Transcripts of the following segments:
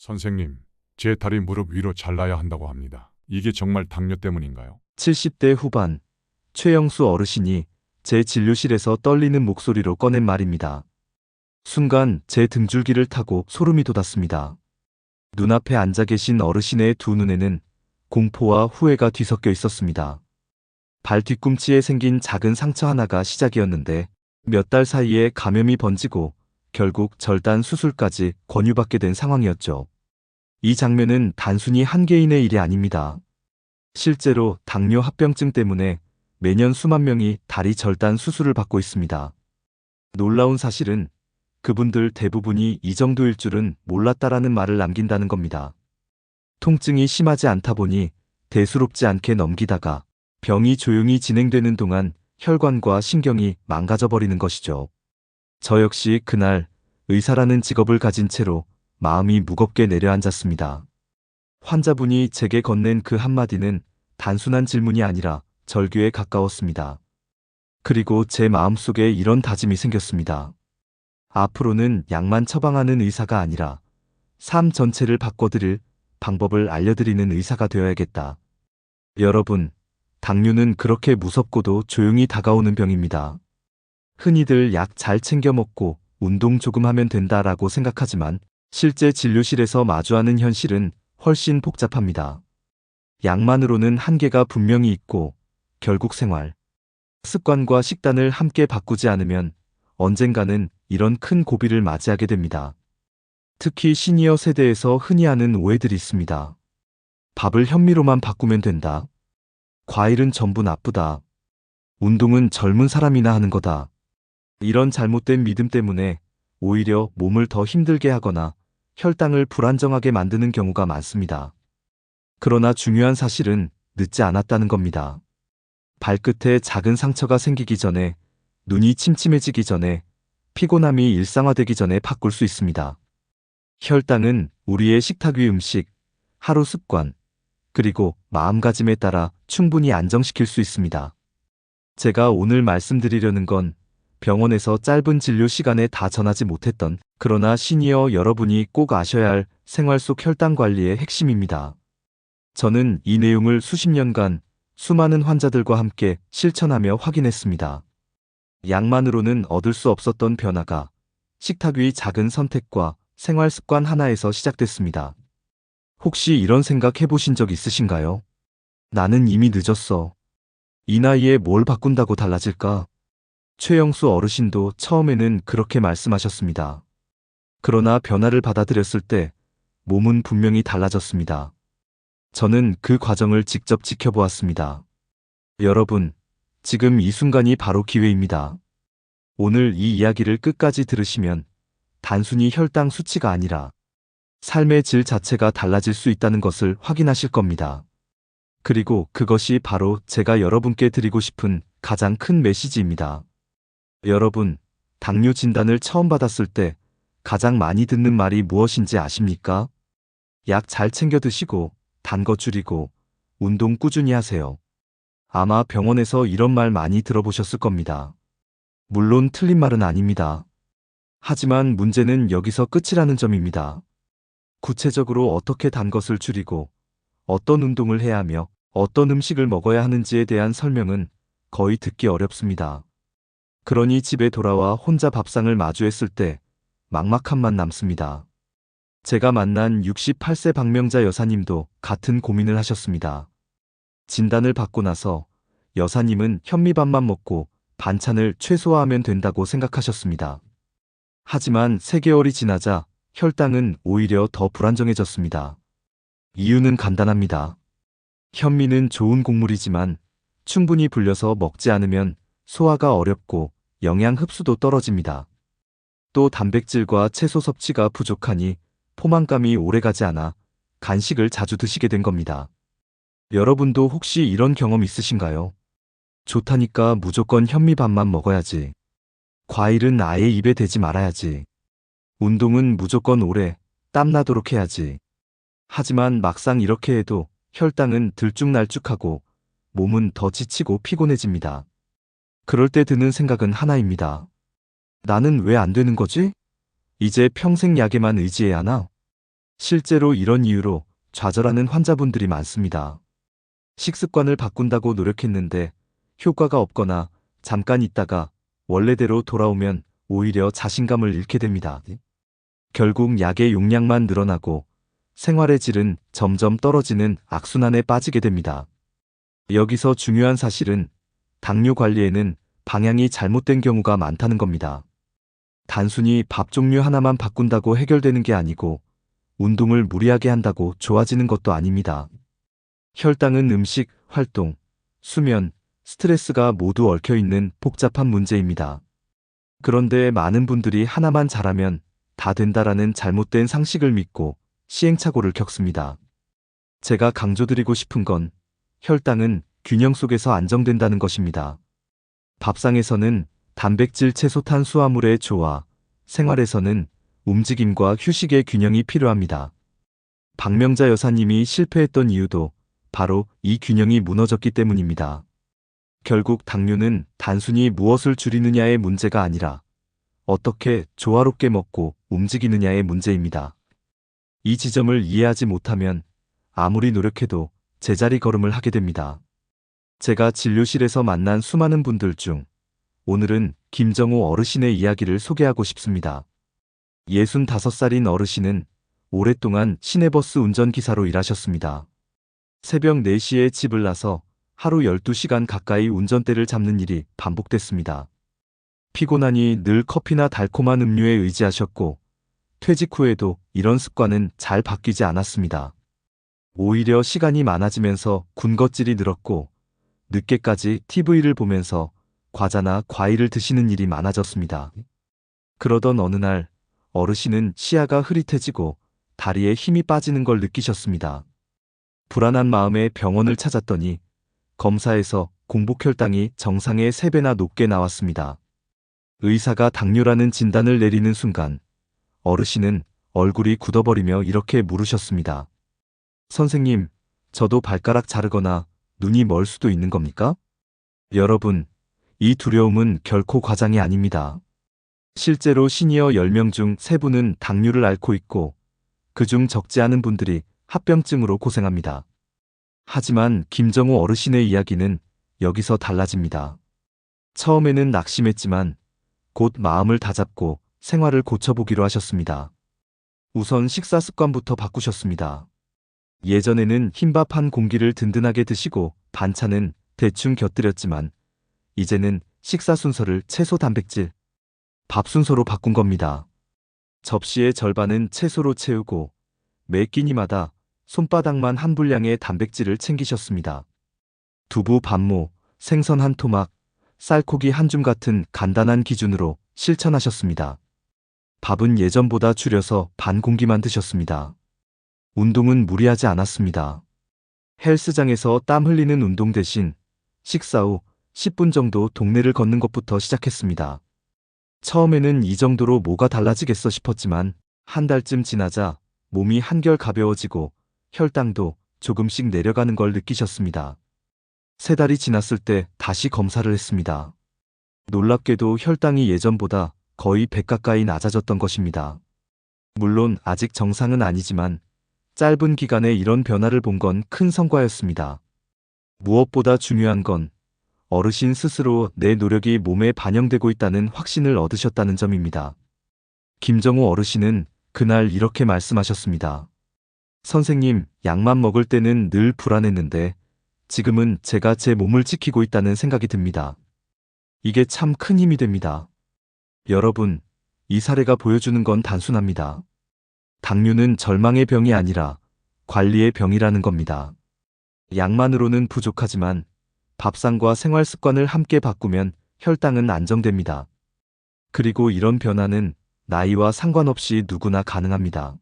선생님, 제 다리 무릎 위로 잘라야 한다고 합니다. 이게 정말 당뇨 때문인가요? 70대 후반 최영수 어르신이 제 진료실에서 떨리는 목소리로 꺼낸 말입니다. 순간 제 등줄기를 타고 소름이 돋았습니다. 눈앞에 앉아 계신 어르신의 두 눈에는 공포와 후회가 뒤섞여 있었습니다. 발 뒤꿈치에 생긴 작은 상처 하나가 시작이었는데 몇 달 사이에 감염이 번지고 결국 절단 수술까지 권유받게 된 상황이었죠. 이 장면은 단순히 한 개인의 일이 아닙니다. 실제로 당뇨 합병증 때문에 매년 수만 명이 다리 절단 수술을 받고 있습니다. 놀라운 사실은 그분들 대부분이 이 정도일 줄은 몰랐다라는 말을 남긴다는 겁니다. 통증이 심하지 않다 보니 대수롭지 않게 넘기다가 병이 조용히 진행되는 동안 혈관과 신경이 망가져 버리는 것이죠. 저 역시 그날 의사라는 직업을 가진 채로 마음이 무겁게 내려앉았습니다. 환자분이 제게 건넨 그 한마디는 단순한 질문이 아니라 절규에 가까웠습니다. 그리고 제 마음속에 이런 다짐이 생겼습니다. 앞으로는 약만 처방하는 의사가 아니라 삶 전체를 바꿔드릴 방법을 알려드리는 의사가 되어야겠다. 여러분, 당뇨는 그렇게 무섭고도 조용히 다가오는 병입니다. 흔히들 약 잘 챙겨 먹고 운동 조금 하면 된다라고 생각하지만 실제 진료실에서 마주하는 현실은 훨씬 복잡합니다. 약만으로는 한계가 분명히 있고 결국 생활, 습관과 식단을 함께 바꾸지 않으면 언젠가는 이런 큰 고비를 맞이하게 됩니다. 특히 시니어 세대에서 흔히 하는 오해들이 있습니다. 밥을 현미로만 바꾸면 된다. 과일은 전부 나쁘다. 운동은 젊은 사람이나 하는 거다. 이런 잘못된 믿음 때문에 오히려 몸을 더 힘들게 하거나 혈당을 불안정하게 만드는 경우가 많습니다. 그러나 중요한 사실은 늦지 않았다는 겁니다. 발끝에 작은 상처가 생기기 전에, 눈이 침침해지기 전에, 피곤함이 일상화되기 전에 바꿀 수 있습니다. 혈당은 우리의 식탁 위 음식, 하루 습관, 그리고 마음가짐에 따라 충분히 안정시킬 수 있습니다. 제가 오늘 말씀드리려는 건 병원에서 짧은 진료 시간에 다 전하지 못했던 그러나 시니어 여러분이 꼭 아셔야 할 생활 속 혈당 관리의 핵심입니다. 저는 이 내용을 수십 년간 수많은 환자들과 함께 실천하며 확인했습니다. 약만으로는 얻을 수 없었던 변화가 식탁 위 작은 선택과 생활 습관 하나에서 시작됐습니다. 혹시 이런 생각 해보신 적 있으신가요? 나는 이미 늦었어. 이 나이에 뭘 바꾼다고 달라질까? 최영수 어르신도 처음에는 그렇게 말씀하셨습니다. 그러나 변화를 받아들였을 때 몸은 분명히 달라졌습니다. 저는 그 과정을 직접 지켜보았습니다. 여러분, 지금 이 순간이 바로 기회입니다. 오늘 이 이야기를 끝까지 들으시면 단순히 혈당 수치가 아니라 삶의 질 자체가 달라질 수 있다는 것을 확인하실 겁니다. 그리고 그것이 바로 제가 여러분께 드리고 싶은 가장 큰 메시지입니다. 여러분, 당뇨 진단을 처음 받았을 때 가장 많이 듣는 말이 무엇인지 아십니까? 약 잘 챙겨 드시고, 단 거 줄이고, 운동 꾸준히 하세요. 아마 병원에서 이런 말 많이 들어보셨을 겁니다. 물론 틀린 말은 아닙니다. 하지만 문제는 여기서 끝이라는 점입니다. 구체적으로 어떻게 단 것을 줄이고, 어떤 운동을 해야 하며, 어떤 음식을 먹어야 하는지에 대한 설명은 거의 듣기 어렵습니다. 그러니 집에 돌아와 혼자 밥상을 마주했을 때 막막함만 남습니다. 제가 만난 68세 박명자 여사님도 같은 고민을 하셨습니다. 진단을 받고 나서 여사님은 현미밥만 먹고 반찬을 최소화하면 된다고 생각하셨습니다. 하지만 3개월이 지나자 혈당은 오히려 더 불안정해졌습니다. 이유는 간단합니다. 현미는 좋은 곡물이지만 충분히 불려서 먹지 않으면 소화가 어렵고 영양 흡수도 떨어집니다. 또 단백질과 채소 섭취가 부족하니 포만감이 오래가지 않아 간식을 자주 드시게 된 겁니다. 여러분도 혹시 이런 경험 있으신가요? 좋다니까 무조건 현미밥만 먹어야지. 과일은 아예 입에 대지 말아야지. 운동은 무조건 오래 땀나도록 해야지. 하지만 막상 이렇게 해도 혈당은 들쭉날쭉하고 몸은 더 지치고 피곤해집니다. 그럴 때 드는 생각은 하나입니다. 나는 왜 안 되는 거지? 이제 평생 약에만 의지해야 하나? 실제로 이런 이유로 좌절하는 환자분들이 많습니다. 식습관을 바꾼다고 노력했는데 효과가 없거나 잠깐 있다가 원래대로 돌아오면 오히려 자신감을 잃게 됩니다. 결국 약의 용량만 늘어나고 생활의 질은 점점 떨어지는 악순환에 빠지게 됩니다. 여기서 중요한 사실은 당뇨 관리에는 방향이 잘못된 경우가 많다는 겁니다. 단순히 밥 종류 하나만 바꾼다고 해결되는 게 아니고 운동을 무리하게 한다고 좋아지는 것도 아닙니다. 혈당은 음식, 활동, 수면, 스트레스가 모두 얽혀 있는 복잡한 문제입니다. 그런데 많은 분들이 하나만 잘하면 다 된다라는 잘못된 상식을 믿고 시행착오를 겪습니다. 제가 강조드리고 싶은 건 혈당은 균형 속에서 안정된다는 것입니다. 밥상에서는 단백질, 채소, 탄수화물의 조화, 생활에서는 움직임과 휴식의 균형이 필요합니다. 박명자 여사님이 실패했던 이유도 바로 이 균형이 무너졌기 때문입니다. 결국 당뇨는 단순히 무엇을 줄이느냐의 문제가 아니라 어떻게 조화롭게 먹고 움직이느냐의 문제입니다. 이 지점을 이해하지 못하면 아무리 노력해도 제자리 걸음을 하게 됩니다. 제가 진료실에서 만난 수많은 분들 중 오늘은 김정호 어르신의 이야기를 소개하고 싶습니다. 65살인 어르신은 오랫동안 시내버스 운전기사로 일하셨습니다. 새벽 4시에 집을 나서 하루 12시간 가까이 운전대를 잡는 일이 반복됐습니다. 피곤하니 늘 커피나 달콤한 음료에 의지하셨고 퇴직 후에도 이런 습관은 잘 바뀌지 않았습니다. 오히려 시간이 많아지면서 군것질이 늘었고 늦게까지 TV를 보면서 과자나 과일을 드시는 일이 많아졌습니다. 그러던 어느 날 어르신은 시야가 흐릿해지고 다리에 힘이 빠지는 걸 느끼셨습니다. 불안한 마음에 병원을 찾았더니 검사에서 공복혈당이 정상의 3배나 높게 나왔습니다. 의사가 당뇨라는 진단을 내리는 순간 어르신은 얼굴이 굳어버리며 이렇게 물으셨습니다. 선생님, 저도 발가락 자르거나 눈이 멀 수도 있는 겁니까? 여러분, 이 두려움은 결코 과장이 아닙니다. 실제로 시니어 10명 중 3분은 당뇨를 앓고 있고 그중 적지 않은 분들이 합병증으로 고생합니다. 하지만 김정우 어르신의 이야기는 여기서 달라집니다. 처음에는 낙심했지만 곧 마음을 다잡고 생활을 고쳐보기로 하셨습니다. 우선 식사 습관부터 바꾸셨습니다. 예전에는 흰밥 한 공기를 든든하게 드시고 반찬은 대충 곁들였지만 이제는 식사 순서를 채소 단백질, 밥 순서로 바꾼 겁니다. 접시의 절반은 채소로 채우고 매 끼니마다 손바닥만 한 분량의 단백질을 챙기셨습니다. 두부 반모, 생선 한 토막, 쌀고기 한 줌 같은 간단한 기준으로 실천하셨습니다. 밥은 예전보다 줄여서 반 공기만 드셨습니다. 운동은 무리하지 않았습니다. 헬스장에서 땀 흘리는 운동 대신 식사 후 10분 정도 동네를 걷는 것부터 시작했습니다. 처음에는 이 정도로 뭐가 달라지겠어 싶었지만 한 달쯤 지나자 몸이 한결 가벼워지고 혈당도 조금씩 내려가는 걸 느끼셨습니다. 세 달이 지났을 때 다시 검사를 했습니다. 놀랍게도 혈당이 예전보다 거의 100 가까이 낮아졌던 것입니다. 물론 아직 정상은 아니지만 짧은 기간에 이런 변화를 본 건 큰 성과였습니다. 무엇보다 중요한 건 어르신 스스로 내 노력이 몸에 반영되고 있다는 확신을 얻으셨다는 점입니다. 김정우 어르신은 그날 이렇게 말씀하셨습니다. 선생님, 약만 먹을 때는 늘 불안했는데 지금은 제가 제 몸을 지키고 있다는 생각이 듭니다. 이게 참 큰 힘이 됩니다. 여러분, 이 사례가 보여주는 건 단순합니다. 당뇨는 절망의 병이 아니라 관리의 병이라는 겁니다. 약만으로는 부족하지만 밥상과 생활 습관을 함께 바꾸면 혈당은 안정됩니다. 그리고 이런 변화는 나이와 상관없이 누구나 가능합니다.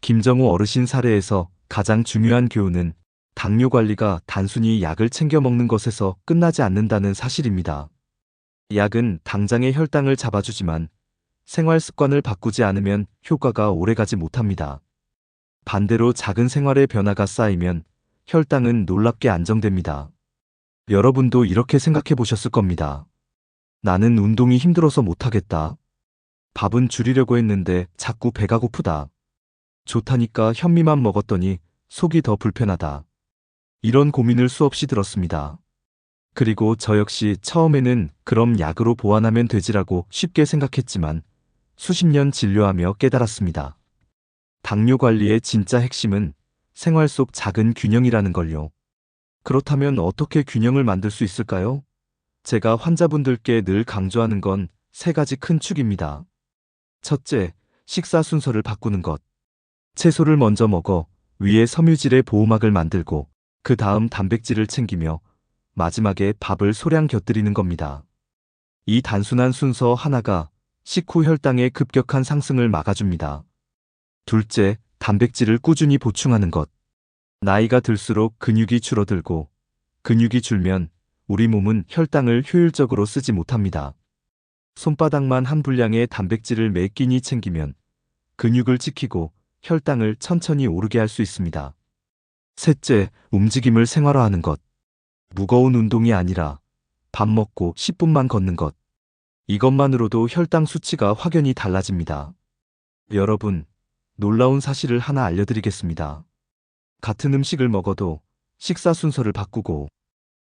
김정우 어르신 사례에서 가장 중요한 교훈은 당뇨 관리가 단순히 약을 챙겨 먹는 것에서 끝나지 않는다는 사실입니다. 약은 당장의 혈당을 잡아주지만 생활 습관을 바꾸지 않으면 효과가 오래가지 못합니다. 반대로 작은 생활의 변화가 쌓이면 혈당은 놀랍게 안정됩니다. 여러분도 이렇게 생각해 보셨을 겁니다. 나는 운동이 힘들어서 못하겠다. 밥은 줄이려고 했는데 자꾸 배가 고프다. 좋다니까 현미만 먹었더니 속이 더 불편하다. 이런 고민을 수없이 들었습니다. 그리고 저 역시 처음에는 그럼 약으로 보완하면 되지라고 쉽게 생각했지만 수십 년 진료하며 깨달았습니다. 당뇨 관리의 진짜 핵심은 생활 속 작은 균형이라는 걸요. 그렇다면 어떻게 균형을 만들 수 있을까요? 제가 환자분들께 늘 강조하는 건 세 가지 큰 축입니다. 첫째, 식사 순서를 바꾸는 것. 채소를 먼저 먹어 위에 섬유질의 보호막을 만들고 그 다음 단백질을 챙기며 마지막에 밥을 소량 곁들이는 겁니다. 이 단순한 순서 하나가 식후 혈당의 급격한 상승을 막아줍니다. 둘째, 단백질을 꾸준히 보충하는 것. 나이가 들수록 근육이 줄어들고 근육이 줄면 우리 몸은 혈당을 효율적으로 쓰지 못합니다. 손바닥만 한 분량의 단백질을 매 끼니 챙기면 근육을 지키고 혈당을 천천히 오르게 할 수 있습니다. 셋째, 움직임을 생활화하는 것. 무거운 운동이 아니라 밥 먹고 10분만 걷는 것. 이것만으로도 혈당 수치가 확연히 달라집니다. 여러분, 놀라운 사실을 하나 알려드리겠습니다. 같은 음식을 먹어도 식사 순서를 바꾸고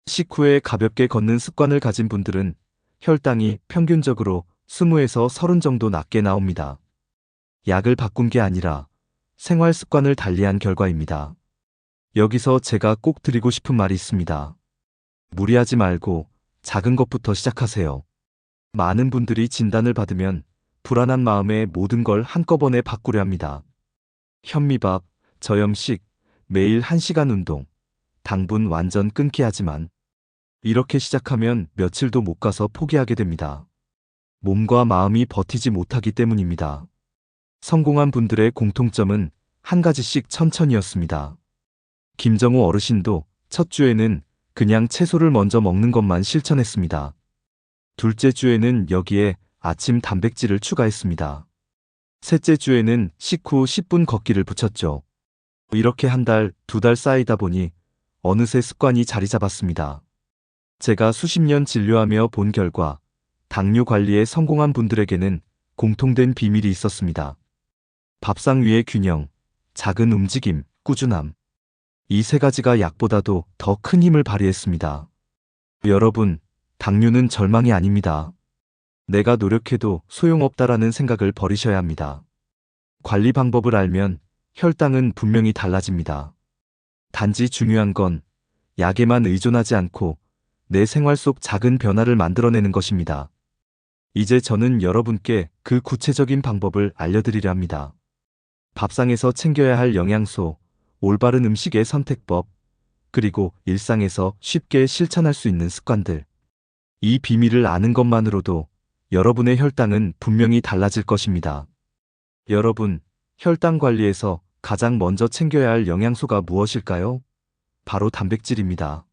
식후에 가볍게 걷는 습관을 가진 분들은 혈당이 평균적으로 20에서 30 정도 낮게 나옵니다. 약을 바꾼 게 아니라 생활 습관을 달리한 결과입니다. 여기서 제가 꼭 드리고 싶은 말이 있습니다. 무리하지 말고 작은 것부터 시작하세요. 많은 분들이 진단을 받으면 불안한 마음에 모든 걸 한꺼번에 바꾸려 합니다. 현미밥, 저염식, 매일 1시간 운동, 당분 완전 끊기 하지만 이렇게 시작하면 며칠도 못 가서 포기하게 됩니다. 몸과 마음이 버티지 못하기 때문입니다. 성공한 분들의 공통점은 한 가지씩 천천히였습니다. 김정우 어르신도 첫 주에는 그냥 채소를 먼저 먹는 것만 실천했습니다. 둘째 주에는 여기에 아침 단백질을 추가했습니다. 셋째 주에는 식후 10분 걷기를 붙였죠. 이렇게 한 달, 두 달 쌓이다 보니 어느새 습관이 자리 잡았습니다. 제가 수십 년 진료하며 본 결과 당뇨 관리에 성공한 분들에게는 공통된 비밀이 있었습니다. 밥상 위의 균형, 작은 움직임, 꾸준함. 이 세 가지가 약보다도 더 큰 힘을 발휘했습니다. 여러분, 당뇨는 절망이 아닙니다. 내가 노력해도 소용없다라는 생각을 버리셔야 합니다. 관리 방법을 알면 혈당은 분명히 달라집니다. 단지 중요한 건 약에만 의존하지 않고 내 생활 속 작은 변화를 만들어내는 것입니다. 이제 저는 여러분께 그 구체적인 방법을 알려드리려 합니다. 밥상에서 챙겨야 할 영양소, 올바른 음식의 선택법, 그리고 일상에서 쉽게 실천할 수 있는 습관들. 이 비밀을 아는 것만으로도 여러분의 혈당은 분명히 달라질 것입니다. 여러분, 혈당 관리에서 가장 먼저 챙겨야 할 영양소가 무엇일까요? 바로 단백질입니다.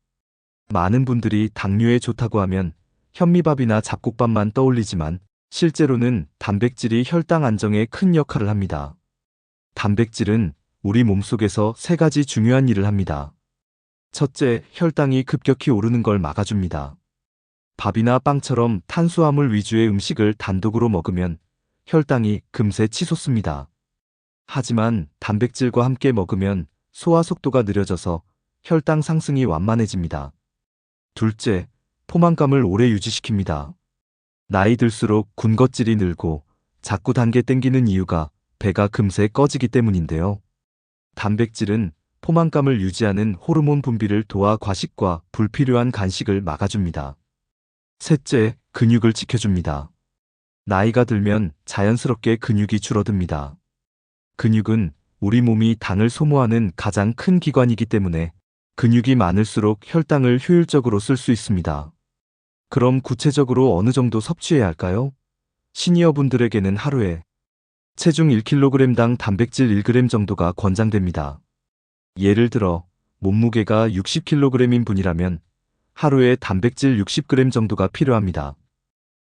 많은 분들이 당뇨에 좋다고 하면 현미밥이나 잡곡밥만 떠올리지만 실제로는 단백질이 혈당 안정에 큰 역할을 합니다. 단백질은 우리 몸속에서 세 가지 중요한 일을 합니다. 첫째, 혈당이 급격히 오르는 걸 막아줍니다. 밥이나 빵처럼 탄수화물 위주의 음식을 단독으로 먹으면 혈당이 금세 치솟습니다. 하지만 단백질과 함께 먹으면 소화 속도가 느려져서 혈당 상승이 완만해집니다. 둘째, 포만감을 오래 유지시킵니다. 나이 들수록 군것질이 늘고 자꾸 단계 땡기는 이유가 배가 금세 꺼지기 때문인데요. 단백질은 포만감을 유지하는 호르몬 분비를 도와 과식과 불필요한 간식을 막아줍니다. 셋째, 근육을 지켜줍니다. 나이가 들면 자연스럽게 근육이 줄어듭니다. 근육은 우리 몸이 당을 소모하는 가장 큰 기관이기 때문에 근육이 많을수록 혈당을 효율적으로 쓸 수 있습니다. 그럼 구체적으로 어느 정도 섭취해야 할까요? 시니어 분들에게는 하루에 체중 1kg당 단백질 1g 정도가 권장됩니다. 예를 들어 몸무게가 60kg인 분이라면 하루에 단백질 60g 정도가 필요합니다.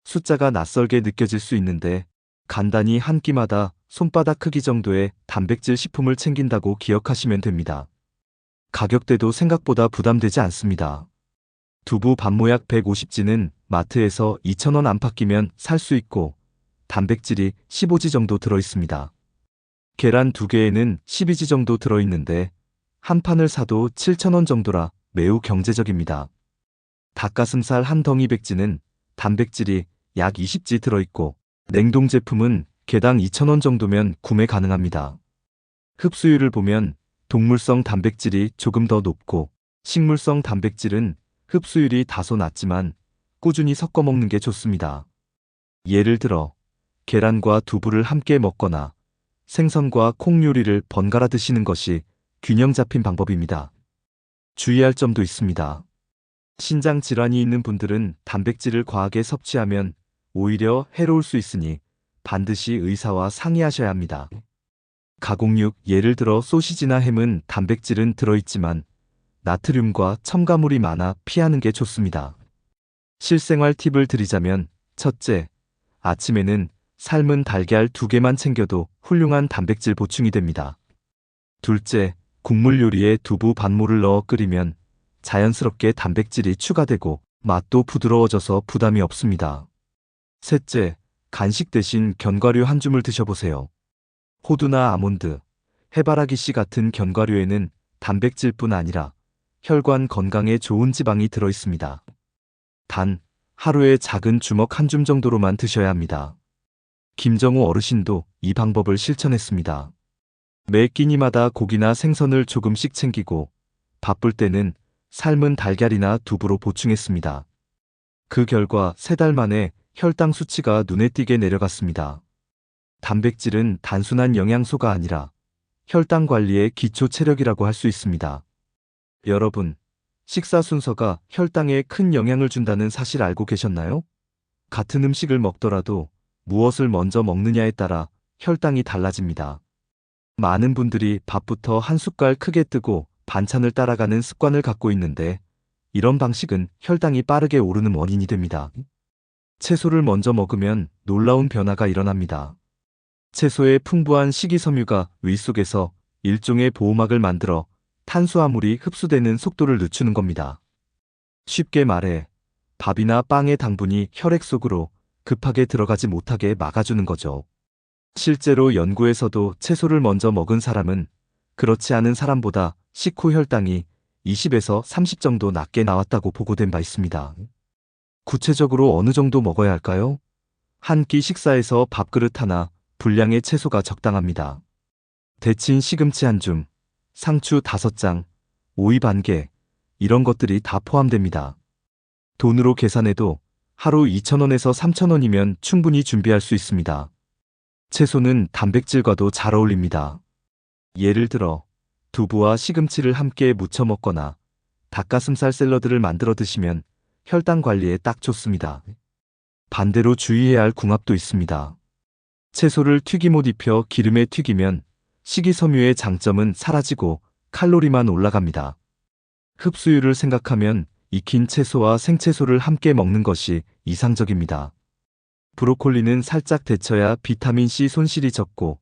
숫자가 낯설게 느껴질 수 있는데 간단히 한 끼마다 손바닥 크기 정도의 단백질 식품을 챙긴다고 기억하시면 됩니다. 가격대도 생각보다 부담되지 않습니다. 두부 밥모약 150지는 마트에서 2,000원 안팎이면 살 수 있고 단백질이 15지 정도 들어 있습니다. 계란 두 개에는 12지 정도 들어있는데 한 판을 사도 7,000원 정도라 매우 경제적입니다. 닭가슴살 한 덩이 백지는 단백질이 약 20지 들어있고 냉동 제품은 개당 2,000원 정도면 구매 가능합니다. 흡수율을 보면 동물성 단백질이 조금 더 높고 식물성 단백질은 흡수율이 다소 낮지만 꾸준히 섞어 먹는 게 좋습니다. 예를 들어 계란과 두부를 함께 먹거나 생선과 콩 요리를 번갈아 드시는 것이 균형 잡힌 방법입니다. 주의할 점도 있습니다. 신장 질환이 있는 분들은 단백질을 과하게 섭취하면 오히려 해로울 수 있으니 반드시 의사와 상의하셔야 합니다. 가공육, 예를 들어 소시지나 햄은 단백질은 들어있지만 나트륨과 첨가물이 많아 피하는 게 좋습니다. 실생활 팁을 드리자면 첫째, 아침에는 삶은 달걀 두 개만 챙겨도 훌륭한 단백질 보충이 됩니다. 둘째, 국물 요리에 두부 반모를 넣어 끓이면 자연스럽게 단백질이 추가되고 맛도 부드러워져서 부담이 없습니다. 셋째, 간식 대신 견과류 한 줌을 드셔보세요. 호두나 아몬드, 해바라기 씨 같은 견과류에는 단백질뿐 아니라 혈관 건강에 좋은 지방이 들어 있습니다. 단, 하루에 작은 주먹 한 줌 정도로만 드셔야 합니다. 김정우 어르신도 이 방법을 실천했습니다. 매 끼니마다 고기나 생선을 조금씩 챙기고 바쁠 때는 삶은 달걀이나 두부로 보충했습니다. 그 결과 세 달 만에 혈당 수치가 눈에 띄게 내려갔습니다. 단백질은 단순한 영양소가 아니라 혈당 관리의 기초 체력이라고 할 수 있습니다. 여러분, 식사 순서가 혈당에 큰 영향을 준다는 사실 알고 계셨나요? 같은 음식을 먹더라도 무엇을 먼저 먹느냐에 따라 혈당이 달라집니다. 많은 분들이 밥부터 한 숟갈 크게 뜨고 반찬을 따라가는 습관을 갖고 있는데 이런 방식은 혈당이 빠르게 오르는 원인이 됩니다. 채소를 먼저 먹으면 놀라운 변화가 일어납니다. 채소의 풍부한 식이섬유가 위 속에서 일종의 보호막을 만들어 탄수화물이 흡수되는 속도를 늦추는 겁니다. 쉽게 말해 밥이나 빵의 당분이 혈액 속으로 급하게 들어가지 못하게 막아주는 거죠. 실제로 연구에서도 채소를 먼저 먹은 사람은 그렇지 않은 사람보다 식후 혈당이 20에서 30 정도 낮게 나왔다고 보고된 바 있습니다. 구체적으로 어느 정도 먹어야 할까요? 한 끼 식사에서 밥그릇 하나, 분량의 채소가 적당합니다. 데친 시금치 한 줌, 상추 다섯 장, 오이 반 개, 이런 것들이 다 포함됩니다. 돈으로 계산해도 하루 2,000원에서 3,000원이면 충분히 준비할 수 있습니다. 채소는 단백질과도 잘 어울립니다. 예를 들어 두부와 시금치를 함께 무쳐 먹거나 닭가슴살 샐러드를 만들어 드시면 혈당 관리에 딱 좋습니다. 반대로 주의해야 할 궁합도 있습니다. 채소를 튀김옷 입혀 기름에 튀기면 식이섬유의 장점은 사라지고 칼로리만 올라갑니다. 흡수율을 생각하면 익힌 채소와 생채소를 함께 먹는 것이 이상적입니다. 브로콜리는 살짝 데쳐야 비타민C 손실이 적고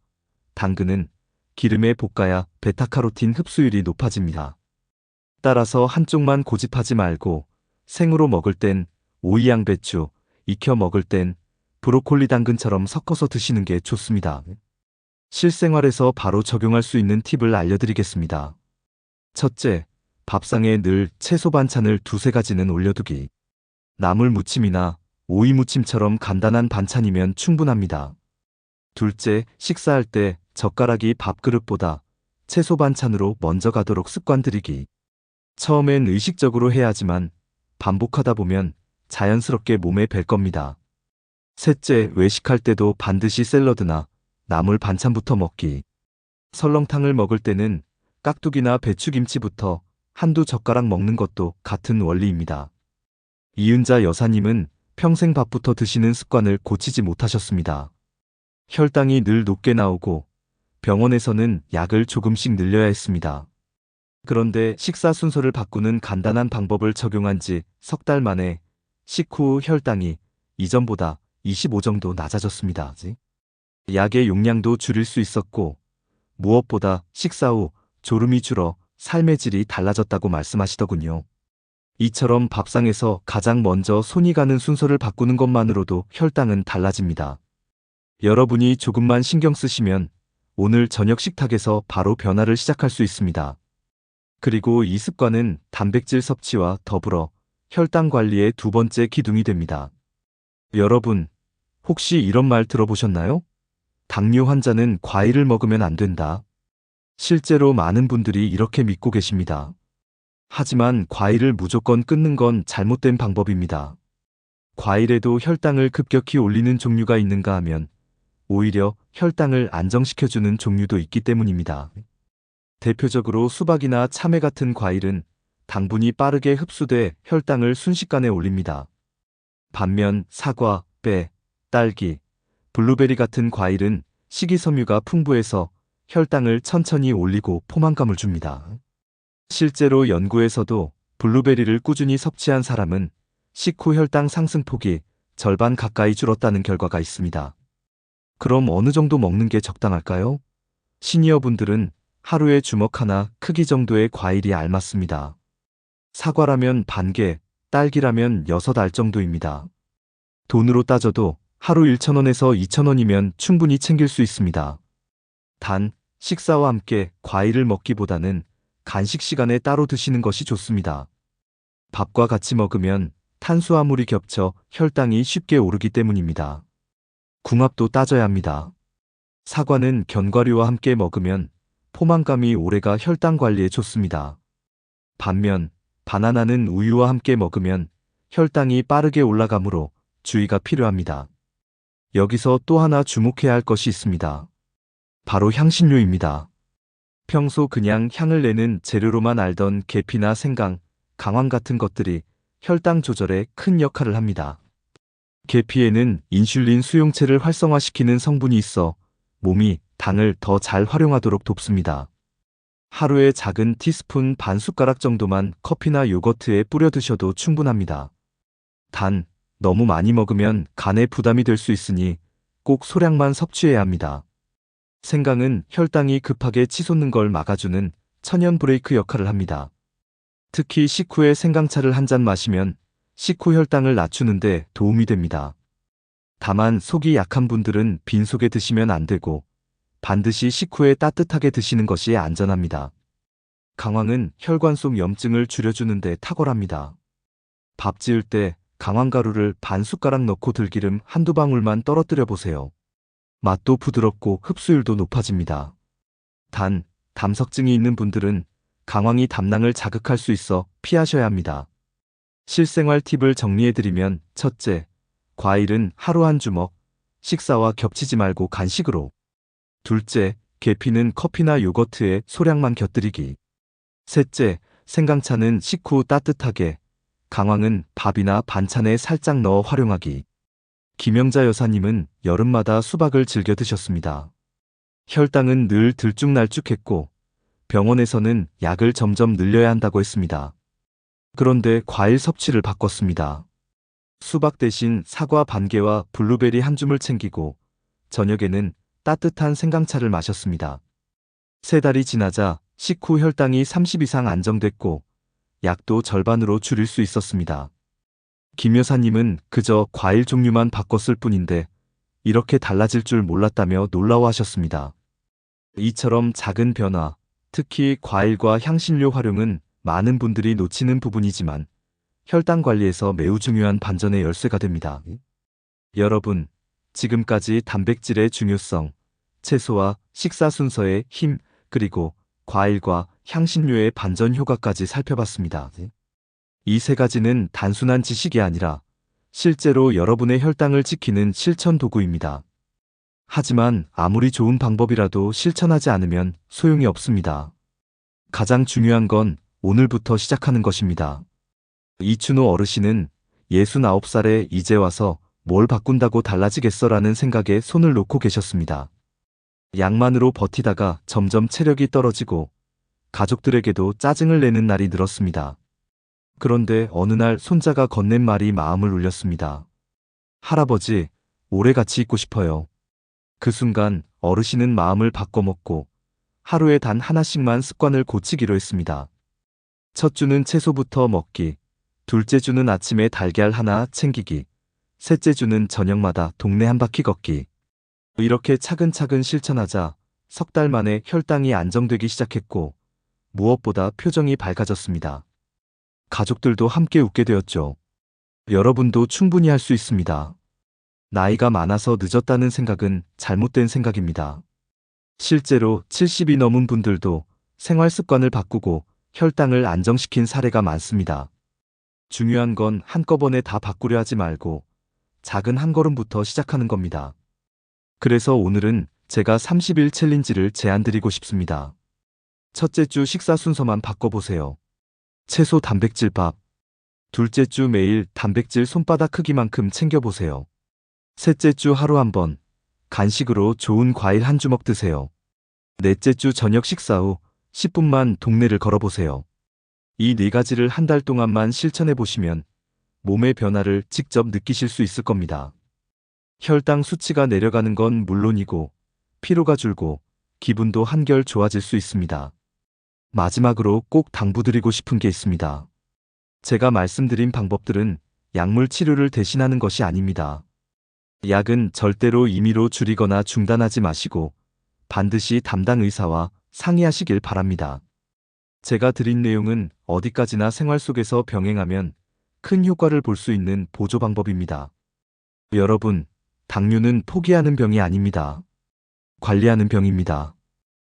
당근은 기름에 볶아야 베타카로틴 흡수율이 높아집니다. 따라서 한쪽만 고집하지 말고 생으로 먹을 땐 오이 양배추, 익혀 먹을 땐 브로콜리 당근처럼 섞어서 드시는 게 좋습니다. 실생활에서 바로 적용할 수 있는 팁을 알려드리겠습니다. 첫째, 밥상에 늘 채소 반찬을 두세 가지는 올려두기. 나물 무침이나 오이 무침처럼 간단한 반찬이면 충분합니다. 둘째, 식사할 때 젓가락이 밥그릇보다 채소 반찬으로 먼저 가도록 습관 들이기. 처음엔 의식적으로 해야 하지만 반복하다 보면 자연스럽게 몸에 뵐 겁니다. 셋째, 외식할 때도 반드시 샐러드나 나물 반찬부터 먹기. 설렁탕을 먹을 때는 깍두기나 배추김치부터 한두 젓가락 먹는 것도 같은 원리입니다. 이은자 여사님은 평생 밥부터 드시는 습관을 고치지 못하셨습니다. 혈당이 늘 높게 나오고 병원에서는 약을 조금씩 늘려야 했습니다. 그런데 식사 순서를 바꾸는 간단한 방법을 적용한 지 석 달 만에 식후 혈당이 이전보다 25 정도 낮아졌습니다. 약의 용량도 줄일 수 있었고 무엇보다 식사 후 졸음이 줄어 삶의 질이 달라졌다고 말씀하시더군요. 이처럼 밥상에서 가장 먼저 손이 가는 순서를 바꾸는 것만으로도 혈당은 달라집니다. 여러분이 조금만 신경 쓰시면 오늘 저녁 식탁에서 바로 변화를 시작할 수 있습니다. 그리고 이 습관은 단백질 섭취와 더불어 혈당 관리의 두 번째 기둥이 됩니다. 여러분, 혹시 이런 말 들어보셨나요? 당뇨 환자는 과일을 먹으면 안 된다. 실제로 많은 분들이 이렇게 믿고 계십니다. 하지만 과일을 무조건 끊는 건 잘못된 방법입니다. 과일에도 혈당을 급격히 올리는 종류가 있는가 하면 오히려 혈당을 안정시켜주는 종류도 있기 때문입니다. 대표적으로 수박이나 참외 같은 과일은 당분이 빠르게 흡수돼 혈당을 순식간에 올립니다. 반면 사과, 배, 딸기, 블루베리 같은 과일은 식이섬유가 풍부해서 혈당을 천천히 올리고 포만감을 줍니다. 실제로 연구에서도 블루베리를 꾸준히 섭취한 사람은 식후 혈당 상승폭이 절반 가까이 줄었다는 결과가 있습니다. 그럼 어느 정도 먹는 게 적당할까요? 시니어분들은 하루에 주먹 하나 크기 정도의 과일이 알맞습니다. 사과라면 반 개, 딸기라면 6알 정도입니다. 돈으로 따져도 하루 1,000원에서 2,000원이면 충분히 챙길 수 있습니다. 단, 식사와 함께 과일을 먹기보다는 간식 시간에 따로 드시는 것이 좋습니다. 밥과 같이 먹으면 탄수화물이 겹쳐 혈당이 쉽게 오르기 때문입니다. 궁합도 따져야 합니다. 사과는 견과류와 함께 먹으면 포만감이 오래가 혈당 관리에 좋습니다. 반면 바나나는 우유와 함께 먹으면 혈당이 빠르게 올라가므로 주의가 필요합니다. 여기서 또 하나 주목해야 할 것이 있습니다. 바로 향신료입니다. 평소 그냥 향을 내는 재료로만 알던 계피나 생강, 강황 같은 것들이 혈당 조절에 큰 역할을 합니다. 계피에는 인슐린 수용체를 활성화시키는 성분이 있어 몸이 당을 더 잘 활용하도록 돕습니다. 하루에 작은 티스푼 반 숟가락 정도만 커피나 요거트에 뿌려 드셔도 충분합니다. 단, 너무 많이 먹으면 간에 부담이 될 수 있으니 꼭 소량만 섭취해야 합니다. 생강은 혈당이 급하게 치솟는 걸 막아주는 천연 브레이크 역할을 합니다. 특히 식후에 생강차를 한 잔 마시면 식후 혈당을 낮추는데 도움이 됩니다. 다만 속이 약한 분들은 빈속에 드시면 안 되고 반드시 식후에 따뜻하게 드시는 것이 안전합니다. 강황은 혈관 속 염증을 줄여주는 데 탁월합니다. 밥 지을 때 강황가루를 반 숟가락 넣고 들기름 한두 방울만 떨어뜨려 보세요. 맛도 부드럽고 흡수율도 높아집니다. 단, 담석증이 있는 분들은 강황이 담낭을 자극할 수 있어 피하셔야 합니다. 실생활 팁을 정리해드리면 첫째, 과일은 하루 한 주먹, 식사와 겹치지 말고 간식으로. 둘째, 계피는 커피나 요거트에 소량만 곁들이기. 셋째, 생강차는 식후 따뜻하게, 강황은 밥이나 반찬에 살짝 넣어 활용하기. 김영자 여사님은 여름마다 수박을 즐겨 드셨습니다. 혈당은 늘 들쭉날쭉했고 병원에서는 약을 점점 늘려야 한다고 했습니다. 그런데 과일 섭취를 바꿨습니다. 수박 대신 사과 반 개와 블루베리 한 줌을 챙기고 저녁에는 따뜻한 생강차를 마셨습니다. 세 달이 지나자 식후 혈당이 30 이상 안정됐고 약도 절반으로 줄일 수 있었습니다. 김 여사님은 그저 과일 종류만 바꿨을 뿐인데 이렇게 달라질 줄 몰랐다며 놀라워하셨습니다. 이처럼 작은 변화, 특히 과일과 향신료 활용은 많은 분들이 놓치는 부분이지만 혈당 관리에서 매우 중요한 반전의 열쇠가 됩니다. 여러분, 지금까지 단백질의 중요성, 채소와 식사 순서의 힘, 그리고 과일과 향신료의 반전 효과까지 살펴봤습니다. 이 세 가지는 단순한 지식이 아니라 실제로 여러분의 혈당을 지키는 실천 도구입니다. 하지만 아무리 좋은 방법이라도 실천하지 않으면 소용이 없습니다. 가장 중요한 건 오늘부터 시작하는 것입니다. 이춘호 어르신은 69살에 이제 와서 뭘 바꾼다고 달라지겠어라는 생각에 손을 놓고 계셨습니다. 약만으로 버티다가 점점 체력이 떨어지고 가족들에게도 짜증을 내는 날이 늘었습니다. 그런데 어느 날 손자가 건넨 말이 마음을 울렸습니다. 할아버지, 오래 같이 있고 싶어요. 그 순간 어르신은 마음을 바꿔먹고 하루에 단 하나씩만 습관을 고치기로 했습니다. 첫 주는 채소부터 먹기, 둘째 주는 아침에 달걀 하나 챙기기, 셋째 주는 저녁마다 동네 한 바퀴 걷기. 이렇게 차근차근 실천하자 석 달 만에 혈당이 안정되기 시작했고, 무엇보다 표정이 밝아졌습니다. 가족들도 함께 웃게 되었죠. 여러분도 충분히 할 수 있습니다. 나이가 많아서 늦었다는 생각은 잘못된 생각입니다. 실제로 70이 넘은 분들도 생활 습관을 바꾸고 혈당을 안정시킨 사례가 많습니다. 중요한 건 한꺼번에 다 바꾸려 하지 말고 작은 한 걸음부터 시작하는 겁니다. 그래서 오늘은 제가 30일 챌린지를 제안드리고 싶습니다. 첫째 주 식사 순서만 바꿔보세요. 채소 단백질 밥. 둘째 주 매일 단백질 손바닥 크기만큼 챙겨보세요. 셋째 주 하루 한 번, 간식으로 좋은 과일 한 주먹 드세요. 넷째 주 저녁 식사 후 10분만 동네를 걸어보세요. 이 네 가지를 한 달 동안만 실천해 보시면 몸의 변화를 직접 느끼실 수 있을 겁니다. 혈당 수치가 내려가는 건 물론이고 피로가 줄고 기분도 한결 좋아질 수 있습니다. 마지막으로 꼭 당부드리고 싶은 게 있습니다. 제가 말씀드린 방법들은 약물 치료를 대신하는 것이 아닙니다. 약은 절대로 임의로 줄이거나 중단하지 마시고 반드시 담당 의사와 상의하시길 바랍니다. 제가 드린 내용은 어디까지나 생활 속에서 병행하면 큰 효과를 볼 수 있는 보조 방법입니다. 여러분, 당뇨는 포기하는 병이 아닙니다. 관리하는 병입니다.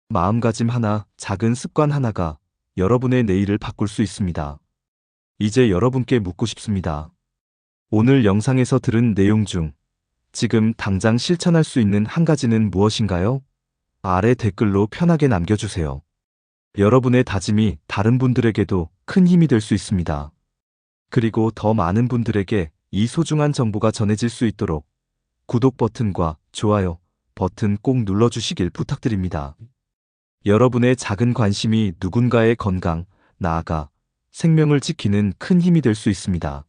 마음가짐 하나, 작은 습관 하나가 여러분의 내일을 바꿀 수 있습니다. 이제 여러분께 묻고 싶습니다. 오늘 영상에서 들은 내용 중 지금 당장 실천할 수 있는 한 가지는 무엇인가요? 아래 댓글로 편하게 남겨주세요. 여러분의 다짐이 다른 분들에게도 큰 힘이 될 수 있습니다. 그리고 더 많은 분들에게 이 소중한 정보가 전해질 수 있도록 구독 버튼과 좋아요 버튼 꼭 눌러주시길 부탁드립니다. 여러분의 작은 관심이 누군가의 건강, 나아가 생명을 지키는 큰 힘이 될 수 있습니다.